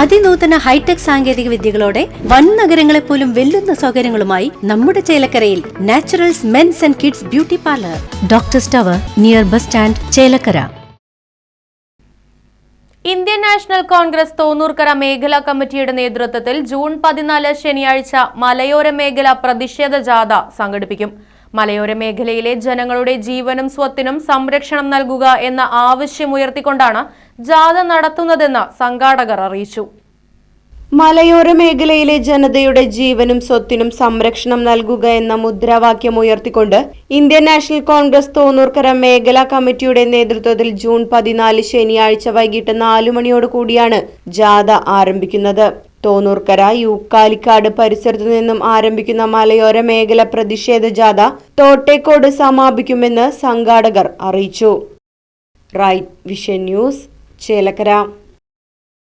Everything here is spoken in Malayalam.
അതിനൂതന ഹൈടെക് സാങ്കേതിക വിദ്യകളോടെ വൻ നഗരങ്ങളെ പോലും വെല്ലുന്ന സൗകര്യങ്ങളുമായി നമ്മുടെ ചേലക്കരയിൽ naturals men's and kids beauty parlour. Doctor stover near bus stand Chelakkara. Indian national congress Thonnoorkkara മേഖലാ കമ്മിറ്റിയുടെ നേതൃത്വത്തിൽ ജൂൺ പതിനാല് ശനിയാഴ്ച മലയോര മേഖല പ്രതിഷേധ ജാഥ സംഘടിപ്പിക്കും. മലയോര മേഖലയിലെ ജനങ്ങളുടെ ജീവനും സ്വത്തിനും സംരക്ഷണം നൽകുക എന്ന ആവശ്യമുയർത്തിക്കൊണ്ടാണ് ജാഥ നടത്തുന്നതെന്ന് സംഘാടകർ അറിയിച്ചു. മലയോര മേഖലയിലെ ജനതയുടെ ജീവനും സ്വത്തിനും സംരക്ഷണം നൽകുക എന്ന മുദ്രാവാക്യം ഉയർത്തിക്കൊണ്ട് ഇന്ത്യൻ നാഷണൽ കോൺഗ്രസ് തോന്നൂർക്കര മേഖലാ കമ്മിറ്റിയുടെ നേതൃത്വത്തിൽ ജൂൺ പതിനാല് ശനിയാഴ്ച വൈകിട്ട് നാലു മണിയോട് കൂടിയാണ് ജാഥ ആരംഭിക്കുന്നത്. തോന്നൂർക്കര യൂക്കാലിക്കാട് പരിസരത്തു നിന്നും ആരംഭിക്കുന്ന മലയോര മേഖല പ്രതിഷേധ ജാഥ തോട്ടേക്കോട് സമാപിക്കുമെന്ന് സംഘാടകർ അറിയിച്ചു. Right vision news Chelakkara.